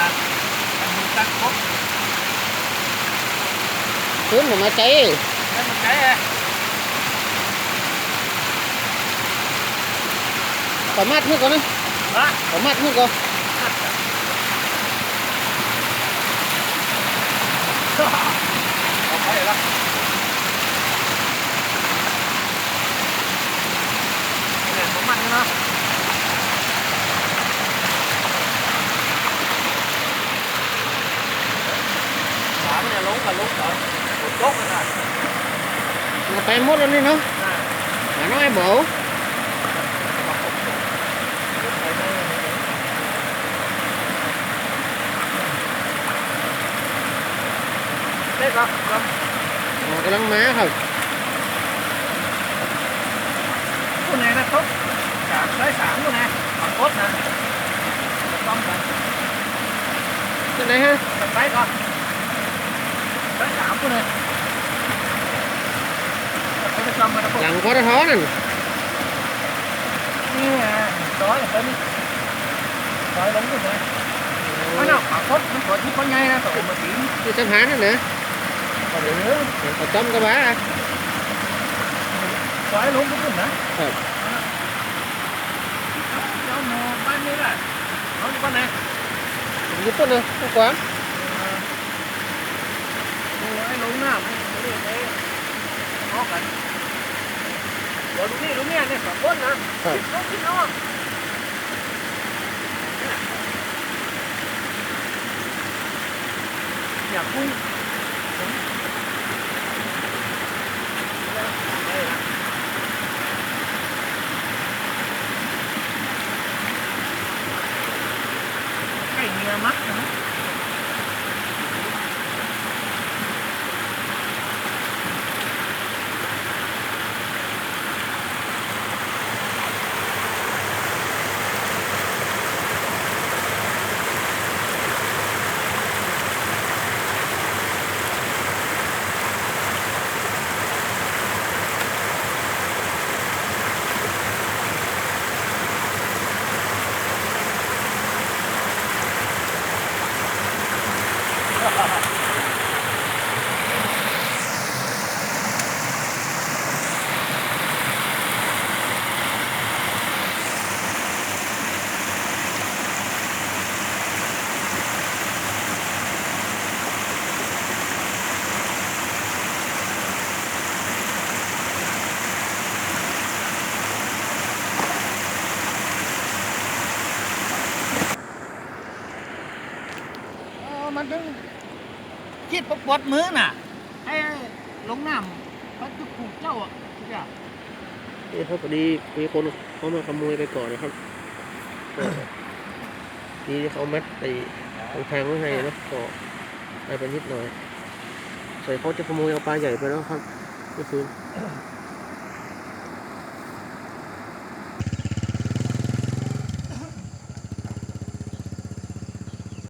ครับมันตักครบขึ้นหนูมาใจ้มัใจอ่ะประมาทมือก่อนนะฮะปมาทมือก่อนออกไปแล้ว là lúc rồi một chốt nữa này là tay mốt lên đi nữa mà nó ai bổ đấy con con cái lăng má thôi con này nó tốt cả trái sản luôn nè còn tốt nè con cái này ha cái con nặng quá nó thó nè đói là tới đi đói đúng rồi nè nó nào khó khốt nó khó chứ có nhai ra tội mà chỉ đi xem hán nữa nè ờ. còn nữa còn tôm cá bá à đói luôn cũng được nè ừ. Hãy subscribe cho kênh Ghiền Mì Gõ Để không bỏ lỡ những video ให้ลงหน้าำเรียกไปนอกกันวัวลูกนี้ลูกเนี่ยเนี่ยสองคนนะติดลอกที่น้องอยากคุยไก้เนื้อมักนะถึงคิดปวดมือน่ะไอ้ลงน้ำพัาจุกูกเจ้าอ่ะนี่ครพอดี มีคนเขามาขโมยไปก่อนนะครับทีเขามตดไอ้ตรงทางไว้ให้นะก็ไเปไปนิดหน่อยใส่เขาจะขโมยเอาปลาใหญ่ไปแล้วครับเมื่อคืน